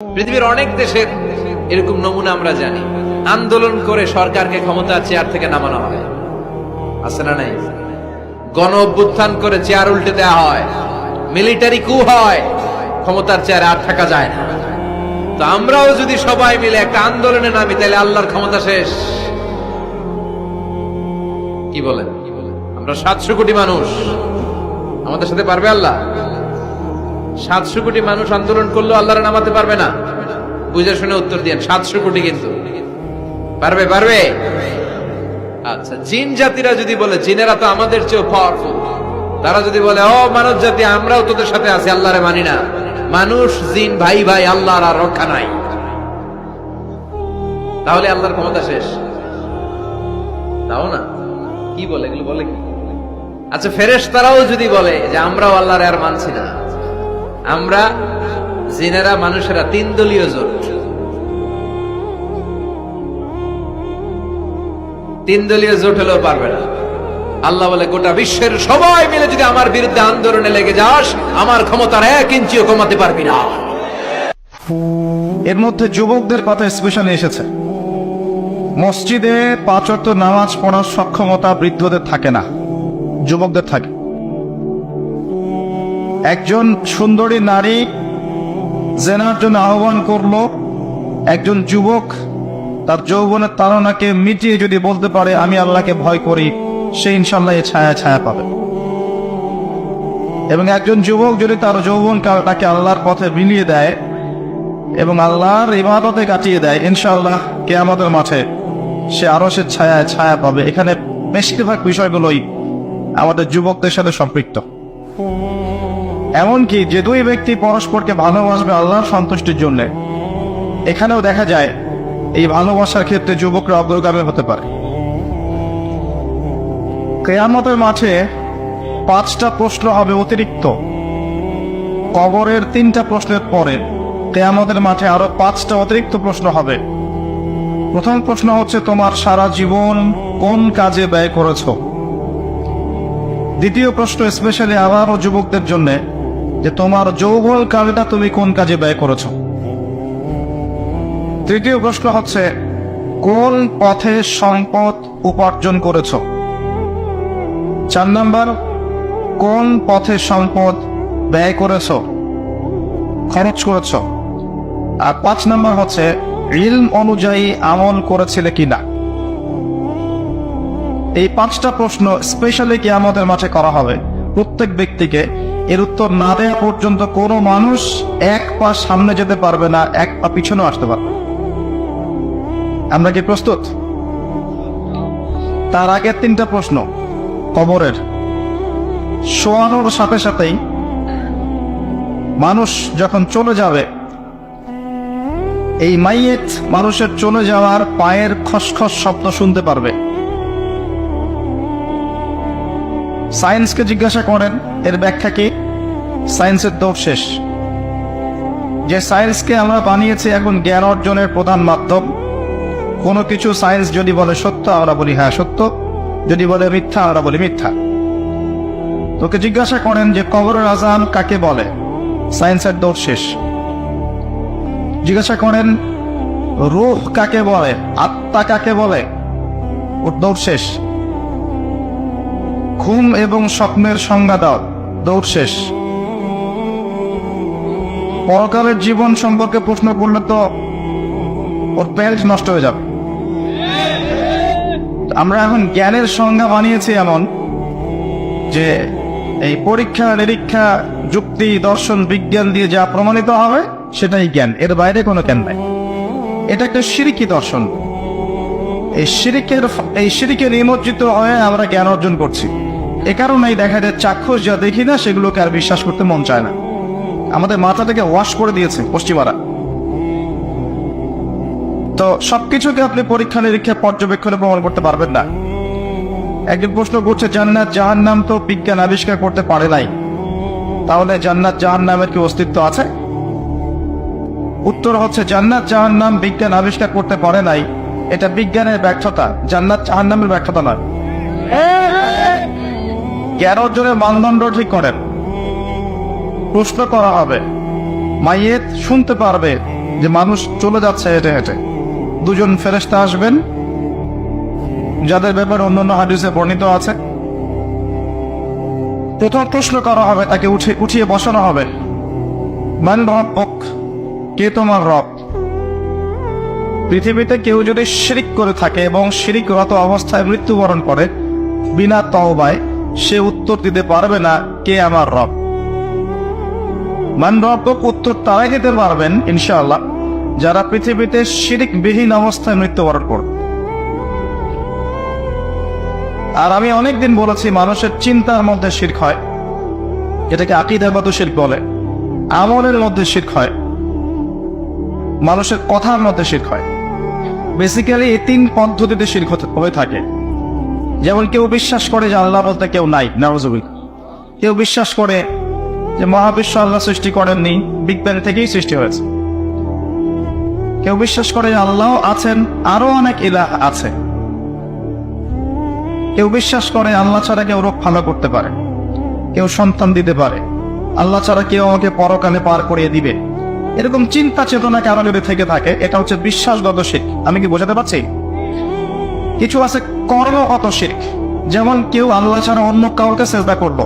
পৃথিবীর অনেক দেশের এরকম নমুনা আমরা জানি। আন্দোলন করে সরকারকে ক্ষমতার চেয়ার থেকে নামানো হয়। আছে না নাই? গণ অভ্যুত্থান করে চেয়ার উল্টে দেওয়া হয়। মিলিটারি কু হয়। ক্ষমতার চেয়ারে আর থাকা যায় না। তো আমরাও যদি সবাই মিলে একটা আন্দোলনে নামি তাহলে আল্লাহর ক্ষমতা শেষ। কি বলেন? আমরা সাতশো কোটি মানুষ। আমাদের সাথে পারবে আল্লাহ? সাতশো কোটি মানুষ আন্দোলন করলেও আল্লাহর নামাতে পারবে না। বুঝে শুনে উত্তর দিয়েন, সাতশো কোটি কিন্তু। পারবে পারবে? আচ্ছা জিন জাতিরা যদি বলে, জিনেরা তো আমাদের চেয়েও পাওয়ারফুল তারা যদি বলে, ও, মানব জাতি, আমরাও তোদের সাথে আছি, আল্লাহরে মানি না। মানুষ, জিন, ভাই ভাই, আল্লাহর আর রক্ষা নাই। তাহলে আল্লাহর ক্ষমতা শেষ। তাও না? কি বলে? এগুলো বলে কি? আচ্ছা ফেরেশ তারাও যদি বলে যে, আমরাও আল্লাহর আর মানছি না। আমরা জিনেরা, মানুষেরা, তিন দলীয় জোট। তিন দলীয় জোট হলেও পারবে না। আল্লাহ বলে, গোটা বিশ্বের সবাই মিলে যদি আমার বিরুদ্ধে আন্দোলনে লেগে যাস, আমার ক্ষমতার এক ইঞ্চিও কমাতে পারবি না। এর মধ্যে যুবকদের কথা স্পেশালি এসেছে। মসজিদে পাঁচ নামাজ পড়ার সক্ষমতা বৃদ্ধদের থাকে না। যুবকদের থাকে। একজন সুন্দরী নারী জেনার জন্য আহ্বান করল। একজন যুবক তার যৌবনের তাড়নাকে মিটিয়ে যদি বলতে পারে, আমি আল্লাহকে ভয় করি, সে ইনশাল্লাহ এ ছায়া ছায়া পাবে। এবং একজন যুবক যদি তার যৌবন কালটাকে আল্লাহর পথে মিলিয়ে দেয় এবং আল্লাহর ইবাদতে কাটিয়ে দেয়, ইনশাআল্লাহ আমাদের মাঠে সে আরও সে ছায়া ছায়া পাবে। এখানে বেশিরভাগ বিষয়গুলোই আমাদের যুবকদের সাথে সম্পৃক্ত। এমনকি যে দুই ব্যক্তি পরস্পরকে ভালোবাসবে আল্লাহর সন্তুষ্টির জন্য। এখানেও দেখা যায়, এই ভালোবাসার ক্ষেত্রে যুবকরা অগ্রগামী হতে পারে। কেয়ামতের মাঠে পাঁচটা প্রশ্ন হবে অতিরিক্ত। কবরের তিনটা প্রশ্নের পরে কেয়ামতের মাঠে আরও পাঁচটা অতিরিক্ত প্রশ্ন হবে। প্রথম প্রশ্ন হচ্ছে, তোমার সারা জীবন কোন কাজে ব্যয় করেছ? দ্বিতীয় প্রশ্ন, স্পেশালি আবারও যুবকদের জন্য যে তোমার যৌবল কালটা তুমি কোন কাজে ব্যয় করেছ? তৃতীয় প্রশ্ন হচ্ছে, কোন পথে সম্পদ উপার্জন করেছ? চার নম্বর, কোন পথে সম্পদ ব্যয় করেছ? খরচ করেছ? আর পাঁচ নাম্বার হচ্ছে, ইলম অনুযায়ী আমল করেছিলে কিনা? এই পাঁচটা প্রশ্ন স্পেশালি কি আমাদের মাঠে করা হবে। প্রত্যেক ব্যক্তিকে এর উত্তর না দেওয়া পর্যন্ত কোনো মানুষ এক পা সামনে যেতে পারবে না, এক পা পিছনেও আসতে পারবে আমরা কি প্রস্তুত? তার আগের তিনটা প্রশ্ন, কবরের। শোয়ানোর সাথে সাথেই মানুষ যখন চলে যাবে, এই মাইয়েত মানুষের চলে যাওয়ার পায়ের খসখস শব্দ শুনতে পারবে। সায়েন্সকে জিজ্ঞাসা করেন, এর ব্যাখ্যা কি? সায়েন্সের দৌড় শেষ। যে সায়েন্সকে আমরা বানিয়েছি এখন জ্ঞান অর্জনের প্রধান মাধ্যম, কোনো কিছু সায়েন্স যদি বলে সত্য, আমরা বলি হ্যাঁ সত্য। যদি বলে মিথ্যা, আমরা বলি মিথ্যা। তোকে জিজ্ঞাসা করেন যে কবরের আজান কাকে বলে? সায়েন্সের দৌড় শেষ। জিজ্ঞাসা করেন রূহ কাকে বলে? আত্মা কাকে বলে? ওর দৌড় শেষ। ঘুম এবং স্বপ্নের সংজ্ঞা দাও। দৌড় শেষ। পরকালের জীবন সম্পর্কে প্রশ্ন করলে তো ওর বেল্ট নষ্ট হয়ে যাবে। আমরা এখন জ্ঞানের সংজ্ঞা বানিয়েছি এমন যে এই পরীক্ষা, নিরীক্ষা, যুক্তি, দর্শন, বিজ্ঞান দিয়ে যা প্রমাণিত হবে, সেটাই জ্ঞান। এর বাইরে কোনো জ্ঞান নাই। এটা একটা সিরিকি দর্শন। এই সিরিকের, এই সিরিকে নিমজ্জিত হয়ে আমরা জ্ঞান অর্জন করছি। এ কারণেই দেখা যায় চাক্ষুষ যা দেখি না, সেগুলোকে আর বিশ্বাস করতে মন চায় না। আমাদের মাথাটাকে ওয়াশ করে দিয়েছে পশ্চিমারা। তো সবকিছুকে আপনি পরীক্ষা নিরীক্ষা পর্যবেক্ষণে প্রমাণ করতে পারবেন না। একজন প্রশ্ন করছে, জান্নাত জাহান নাম তো বিজ্ঞান আবিষ্কার করতে পারে নাই। তাহলে জান্নাত জাহান নামের কি অস্তিত্ব আছে? উত্তর হচ্ছে, জান্নাত জাহান নাম বিজ্ঞান আবিষ্কার করতে পারে নাই। এটা বিজ্ঞানের ব্যর্থতা। জান্নাত জাহান নামের ব্যর্থতা নয়। জ্ঞান অর্জনের মানদণ্ড ঠিক করেন। প্রশ্ন করা হবে, মাইয়েত শুনতে পারবে যে মানুষ চলে যাচ্ছে হেঁটে হেঁটে। দুজন ফেরেশতা আসবেন, যাদের ব্যাপারে অন্যান্য হাদিসে বর্ণিত আছে। প্রথম প্রশ্ন করা হবে, তাকে উঠে, উঠিয়ে বসানো হবে। মান রব কে তোমার রব? পৃথিবীতে কেউ যদি শিরিক করে থাকে এবং শিরিকরত অবস্থায় মৃত্যুবরণ করে, বিনা তওবায় সে উত্তর দিতে পারবে না, কে আমার রব? মান উত্তর তারাই দিতে পারবেন, ইনশাআল্লাহ। যারা পৃথিবীতে শিরিক বিহীন অবস্থায় মৃত্যুবরণ করবে আর আমি অনেকদিন বলেছি, মানুষের চিন্তার মধ্যে শির্ক হয়। এটাকে আকিদাগত শির্ক বলে, আমলের মধ্যে শির্ক হয়। মানুষের কথার মধ্যে শির্ক হয়। বেসিক্যালি এই তিন পদ্ধতিতে শির্ক হয়ে থাকে। যেমন কেউ বিশ্বাস করে যে আল্লাহ বলতে কেউ নাই নারজুবিল কেউ বিশ্বাস করে যে মহাবিশ্ব আল্লাহ সৃষ্টি করেননি বিগ ব্যাং থেকেই সৃষ্টি হয়েছে। কেউ বিশ্বাস করে আল্লাহ আছেন, আরও অনেক ইলাহ আছে। কেউ বিশ্বাস করে আল্লাহ ছাড়া কেউ রোগ ভালো করতে পারে। কেউ সন্তান দিতে পারে। আল্লাহ ছাড়া কেউ আমাকে পরকালে পার করিয়ে দিবে। এরকম চিন্তা চেতনা কারও যদি থেকে থাকে, এটা হচ্ছে বিশ্বাসগত শিখ আমি কি বোঝাতে পারছি? কিছু আছে কর্মগত শিখ, যেমন কেউ আল্লাহ ছাড়া অন্য কাউকে চেষ্টা করল।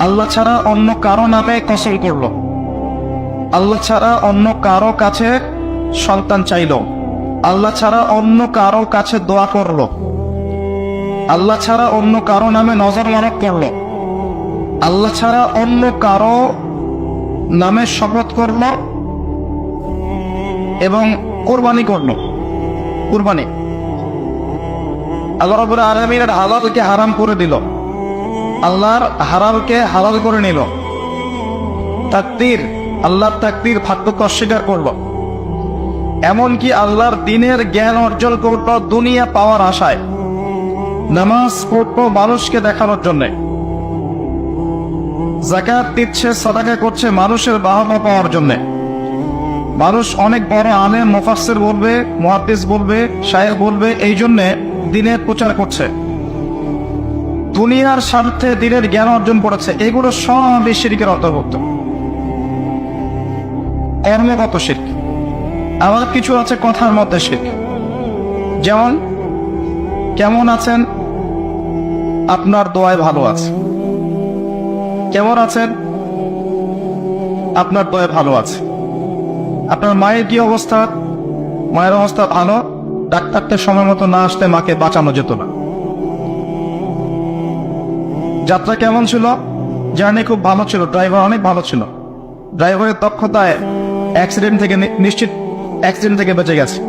আল্লাহ ছাড়া অন্য কারও নামে কসল করল। আল্লাহ ছাড়া অন্য কারও কাছে সন্তান চাইল। আল্লাহ ছাড়া অন্য কারও কাছে দোয়া করল। আল্লাহ ছাড়া অন্য কারও নামে নজর মারক করল। আল্লাহ ছাড়া অন্য কারও নামে শপথ করল এবং কোরবানি করল। কোরবানি। আল্লাহ রবুল আলমীর হালালকে হারাম করে দিল। আল্লাহর হারালকে হালাল করে নিল। তাকতির আল্লাহর তাকতির ভাগ্যকে অস্বীকার করল। এমনকি আল্লাহর দিনের জ্ঞান অর্জন করল দুনিয়া পাওয়ার আশায়। নামাজ পড়তো মানুষকে দেখানোর জন্য। জাকাত দিচ্ছে, সদাকা করছে মানুষের বাহবা পাওয়ার জন্য। মানুষ অনেক বড় আলেম, মুফাসসির বলবে, মুহাদ্দিস বলবে, শায়েখ বলবে, এই জন্যে দিনের প্রচার করছে। দুনিয়ার স্বার্থে দিনের জ্ঞান অর্জন করেছে। এগুলো সবই শিরকের অন্তর্ভুক্ত। কর্মগত শির্ক? আবার কিছু আছে কথার মধ্যে শির্ক। যেমন, কেমন আছেন? আপনার দোয়ায় ভালো আছে। কেমন আছেন? আপনার দোয়ায় ভালো আছে। আপনার মায়ের কি অবস্থা? মায়ের অবস্থা ভালো? ডাক্তারটা সময় মতো না আসতে মাকে বাঁচানো যেত না। যাত্রা কেমন ছিল? জার্নি খুব ভালো ছিল, ড্রাইভার অনেক ভালো ছিল। ড্রাইভারের দক্ষতায় অ্যাক্সিডেন্ট থেকে নিশ্চিত অ্যাক্সিডেন্ট থেকে বেঁচে গেছে।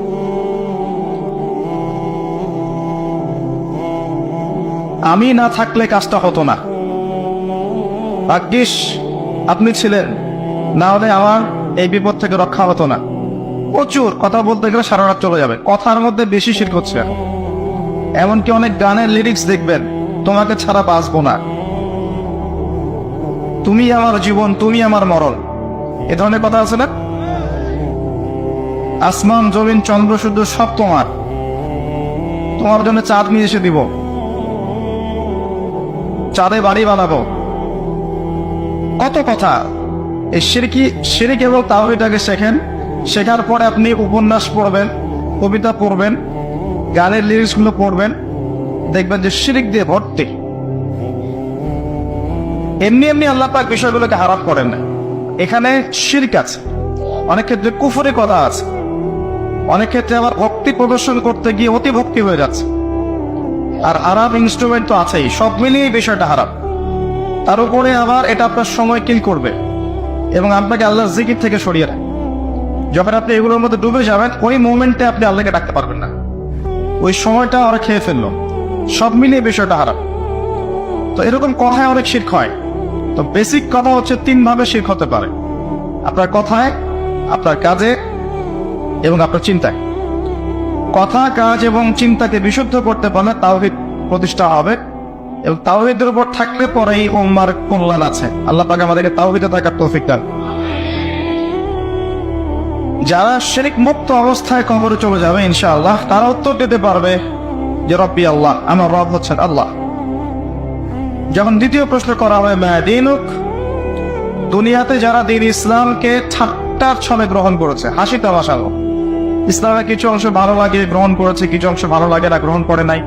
আমি না থাকলে কাজটা হতো না। ভাগ্যিস, আপনি ছিলেন। না হলে আমার এই বিপদ থেকে রক্ষা হতো না। প্রচুর কথা বলতে গেলে সারা রাত চলে যাবে। কথার মধ্যে বেশি শির হচ্ছে এমনকি অনেক গানের লিরিক্স দেখবেন, তোমাকে ছাড়া বাঁচবো না। তুমি আমার জীবন, তুমি আমার মরণ। এ ধরনের কথা আছে না? আসমান, জমিন, চন্দ্র, সূর্য সব তোমার। তোমার জন্য চাঁদ নিয়ে এসে দিব। চাঁদে বাড়ি বানাবো। কত কথা। এই সিরকি সিরিক এবং তাওহিটাকে শেখেন শেখার পরে আপনি উপন্যাস পড়বেন, কবিতা পড়বেন, গানের লিরিক্সগুলো পড়বেন, দেখবেন যে শিরিক দিয়ে ভর্তি। এমনি এমনি আল্লাহ পাক বিষয়গুলোকে হারাপ করেন না। এখানে শিরক আছে, অনেক ক্ষেত্রে কুফরি কথা আছে, অনেক ক্ষেত্রে আবার ভক্তি প্রদর্শন করতে গিয়ে অতি ভক্তি হয়ে যাচ্ছে। আর আরাম ইনস্ট্রুমেন্ট তো আছেই, সব মিলিয়ে বিষয়টা হারাপ তার উপরে আবার এটা আপনার সময় কিল করবে এবং আপনাকে আল্লাহর জিকির থেকে সরিয়ে রাখবে যখন আপনি এগুলোর মধ্যে ডুবে যাবেন, ওই মোমেন্টে আপনি আল্লাহকে ডাকতে পারবেন না। ওই সময়টা ওরা খেয়ে ফেলল। সব মিলিয়ে বিষয়টা হারাপ তো এরকম কথায় অনেক শির্ক হয়। তো বেসিক কথা হচ্ছে তিন ভাবে শির্ক হতে পারে। আপনার কথায়, আপনার কাজে এবং আপনার চিন্তায়। কথা, কাজ এবং চিন্তাকে বিশুদ্ধ করতে পারলে তাওহিদ প্রতিষ্ঠা হবে এবং তাওহিদের উপর থাকলে পরেই উম্মার কল্যাণ আছে। আল্লাহ পাক আমাদেরকে তাওহিদে থাকার তৌফিক দান। যারা শিরিক মুক্ত অবস্থায় কবরে চলে যাবে, ইনশাআল্লাহ, তারা উত্তর দিতে পারবে যে রব্বি আল্লাহ, আমার রব হচ্ছেন আল্লাহ। যখন দ্বিতীয় প্রশ্ন করা হয় দিনুক? দুনিয়াতে যারা দিন ইসলামকে ঠাট্টা ঠাট্টার ছলে গ্রহণ করেছে হাসি তামাশা ইসলামের কিছু অংশ ভালো লাগে, গ্রহণ করেছে, কিছু অংশ ভালো লাগে না, গ্রহণ করে নাই।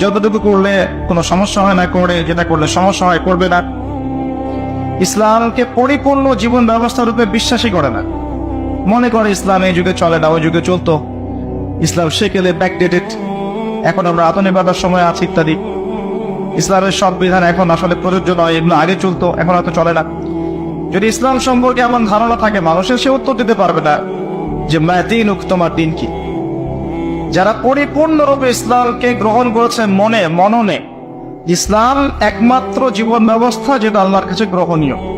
যতটুকু করলে কোনো সমস্যা হয় না, করে যেটা করলে সমস্যা হয়, করবে না। ইসলামকে পরিপূর্ণ জীবন ব্যবস্থা রূপে বিশ্বাসই করে না। মনে করে ইসলাম এই যুগে চলে না, ওই যুগে চলতো। ইসলাম সেকেলে ব্যাকডেটেড এখন আমরা আধুনিকতার সময় আছি ইত্যাদি। ইসলামের সব বিধান এখন আসলে প্রযোজ্য নয়, এগুলো আগে চলতো, এখন হয়তো চলে না। যদি ইসলাম সম্পর্কে এমন ধারণা থাকে, মানুষের সে উত্তর দিতে পারবে না যে দিন তোমার দিন কি? যারা পরিপূর্ণরূপে ইসলামকে গ্রহণ করেছে মনে, মননে, ইসলাম একমাত্র জীবন ব্যবস্থা যেটা আল্লাহর কাছে গ্রহণীয়।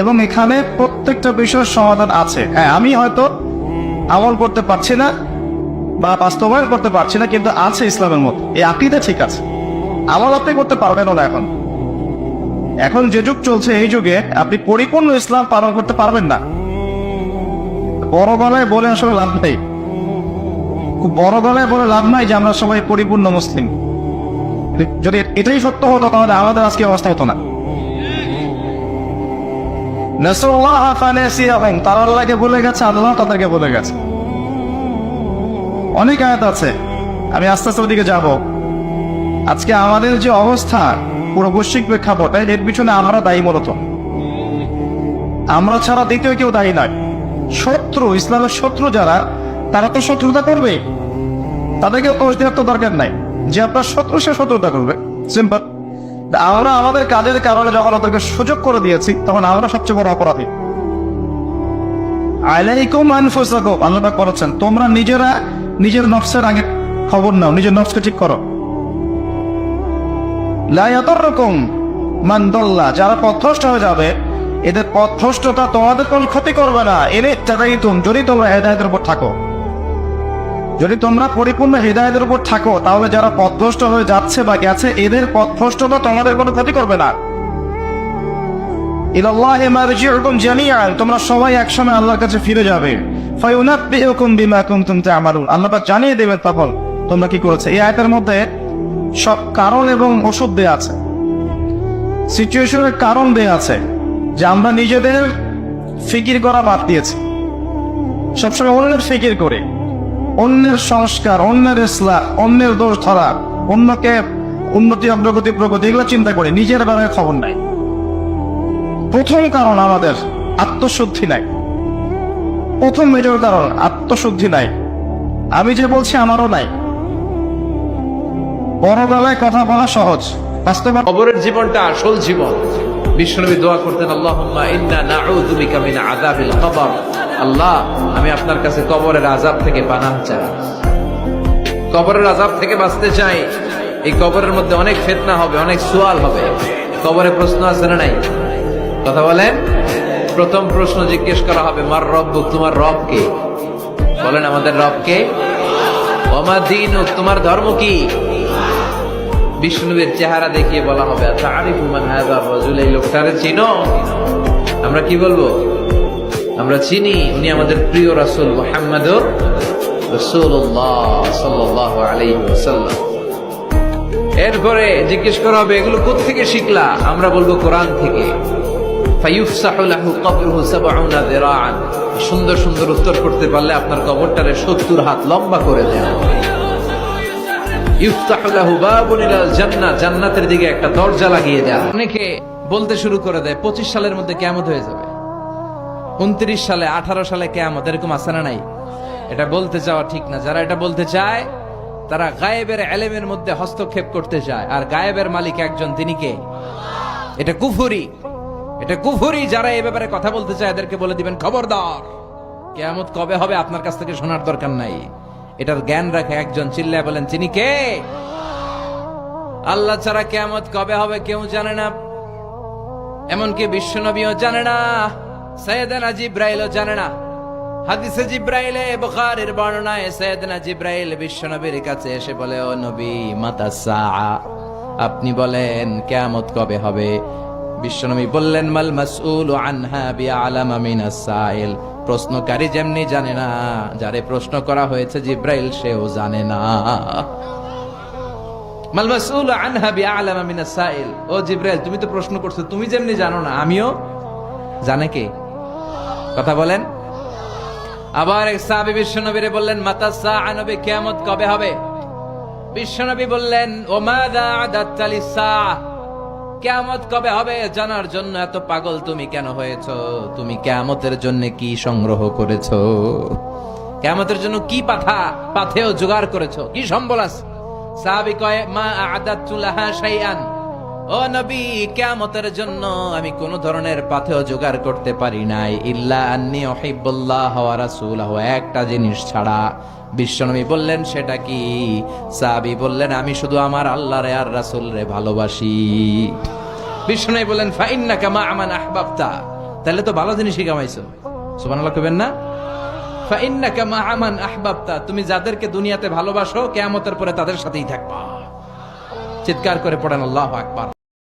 এবং এখানে প্রত্যেকটা বিষয়ের সমাধান আছে। হ্যাঁ আমি হয়তো আমল করতে পারছি না বা বাস্তবায়ন করতে পারছি না, কিন্তু আছে ইসলামের মধ্যে এই আকিদা ঠিক আছে। আমল আপনি করতে পারবেন না এখন। এখন যে যুগ চলছে, এই যুগে আপনি পরিপূর্ণ ইসলাম পালন করতে পারবেন না। বড় গলায় বলে আসলে লাভ নেই। খুব বড় গলায় বলে লাভ নাই যে আমরা সবাই পরিপূর্ণ মুসলিম। যদি এটাই সত্য হতো, তাহলে আমাদের আজকে অবস্থা হতো না। অনেক আয়াত আছে, আমি আস্তে আস্তে যাব। আজকে আমাদের যে অবস্থা, পুরো বৈশ্বিক এর পিছনে আমরা দায়ী আমরা ছাড়া দ্বিতীয় কেউ দায়ী নয়। শত্রু, ইসলামের শত্রু যারা, তারা তো শত্রুতা করবে। তাদেরকে দরকার নাই। যে আপনার শত্রু, সে শত্রুতা করবে। সিম্পল আমরা আমাদের কাজের কারণে যখন ওদেরকে সুযোগ করে দিয়েছি, তখন আমরা সবচেয়ে বড় অপরাধী। আলাইকুম আনফুসাকুম, আল্লাহ পাক বলেছেন, তোমরা নিজেরা নিজের নফসের আগে খবর নাও, নিজের নফসকে ঠিক করো। লা ইয়াদুররুকুম মান দাল্লা, যারা পথভ্রষ্ট হয়ে যাবে, এদের পথভ্রষ্টতা তোমাদের কোন ক্ষতি করবে না। এনে তাদাইতুম যদি তোমরা হেদায়েতের উপর থাকো। যদি তোমরা পরিপূর্ণ হৃদায়তের উপর থাকো, তাহলে যারা পথভ্রষ্ট হয়ে যাচ্ছে বা গেছে, এদের পথভ্রষ্ট পথভ্রষ্টতা তোমাদের কোনো ক্ষতি করবে না। তোমরা সবাই একসময় আল্লাহর কাছে ফিরে যাবে। আল্লাহ জানিয়ে দেবেন তখন তোমরা কি করেছে। এই আয়াতের মধ্যে সব কারণ এবং ওষুধ দেয়া আছে। সিচুয়েশনের কারণ দেয়া আছে যে আমরা নিজেদের ফিকির করা বাদ দিয়েছি। সবসময় অন্যের ফিকির করে। অন্যের সংস্কার, অন্যের ইসলাম, অন্যের দোষ ধরা, অন্যকে উন্নতি অগ্রগতি প্রগতি এগুলো চিন্তা করে, নিজের বেলায় খবর নাই। প্রথম কারণ আমাদের, আত্মশুদ্ধি নাই। প্রথম মেজর কারণ, আত্মশুদ্ধি নাই। আমি যে বলছি, আমারও নাই। বড় গলায় কথা বলা সহজ। বাস্তবে কবরের জীবনটা আসল জীবন। বিশ্বনবী দোয়া করতেন, আল্লাহুম্মা ইন্না আল্লাহ, আমি আপনার কাছে কবরের আযাব থেকে বানান চাই। কবরের আযাব থেকে বাঁচতে চাই, এই কবরের মধ্যে অনেক ফিতনা হবে, অনেক সুয়াল হবে। কবরে প্রশ্ন আছে না নাই? কথা বলেন? প্রথম প্রশ্ন জিজ্ঞেস করা হবে, মার রব্ব তোমার রব কে? বলেন, আমাদের রব কে? দিন তোমার ধর্ম কি? বিষ্ণুবের চেহারা দেখিয়ে বলা হবে আচ্ছা আরিফ মান রাজুল? এই লোকটারে চিনো? আমরা কি বলব? আমরা চিনি, উনি আমাদের প্রিয় রাসূল ওয়াসাল্লাম। এরপরে জিজ্ঞেস করা হবে, এগুলো কোত্থেকে শিখলা? আমরা বলব কোরআন থেকে। সুন্দর সুন্দর উত্তর করতে পারলে আপনার কবরটারে 70 হাত লম্বা করে জান্নাহ, জান্নাতের দিকে একটা দরজা লাগিয়ে দেয়া অনেকে বলতে শুরু করে দেয় 25 সালের মধ্যে কেমন হয়ে যাবে। 29 সালে 18 সালে কিয়ামত, এরকম আছে না নাই? এটা বলতে চাওয়া ঠিক না। যারা এটা বলতে চায়, তারা গায়েবের এলেমের মধ্যে হস্তক্ষেপ করতে চায় আর গায়েবের মালিক একজন, তিনি কে? এটা কুফুরি। এটা কুফুরি যারা এই ব্যাপারে কথা বলতে চায়, এদেরকে বলে দিবেন খবরদার। কেয়ামত কবে হবে, আপনার কাছ থেকে শোনার দরকার নাই। এটার জ্ঞান রাখে একজন, চিল্লায় বলেন, তিনি কে? আল্লাহ ছাড়া কেয়ামত কবে হবে, কেউ জানে না। এমনকি বিশ্বনবীও জানে না। সৈয়দানা জিব্রাইলও জানে না। হাদিসে জিব্রাইলে বুখারীর বর্ণনায় সৈয়দনা জিব্রাইল বিশ্বনবীর কাছে এসে বলে, ও নবী, মাতা আপনি বলেন, কিয়ামত কবে হবে? বিশ্বনবী বললেন, মাল মাসউল আনহা বিআলামা মিনাস সাইল। প্রশ্নকারী যেমনি জানে না, যারে প্রশ্ন করা হয়েছে জিব্রাইল, সেও জানে না। মাল মাসউল আনহা বিআলামা মিনাস সাইল। ও জিব্রাইল, তুমি তো প্রশ্ন করছ, তুমি যেমনি জানো না, আমিও? জানে কে? কথা বলেন। আবার এক সাহাবী বিশ্বনবীরে বললেন, মাতা সাআনবী কিয়ামত কবে হবে? বিশ্বনবী বললেন সাআ, কেয়ামত কবে হবে? জানার জন্য এত পাগল তুমি কেন হয়েছো? তুমি কেয়ামতের জন্য কি সংগ্রহ করেছ? কেয়ামতের জন্য কি পাথা পাথেও জোগাড় করেছ? কি সম্বল আছে? সাহাবী কয়, মা আদাত্তু লাহা শাইআন। ও নবী, কেয়ামতের জন্য আমি কোন ধরনের পাথেও জোগাড় করতে পারি নাই। ইল্লা আন্নি উহিব্বুল্লাহ ওয়া রাসূলাহু, একটা জিনিস ছাড়া। বিশ্বনবী বললেন, সেটা কি? সাহাবী বললেন, আমি শুধু আমার আল্লাহ রে আর রাসূল রে ভালোবাসি। বিশ্বনবী বললেন ফাইন্নাকা মা আমান আহবাবতা। তাহলে তো ভালো জিনিসই কামাইছো। সুবহানাল্লাহ কইবেন না? ফাইন্নাকা মা আমান আহবাবতা। তুমি যাদেরকে দুনিয়াতে ভালোবাসো, কিয়ামতের পরে তাদের সাথেই থাকবা। চিৎকার করে পড়েন, আল্লাহু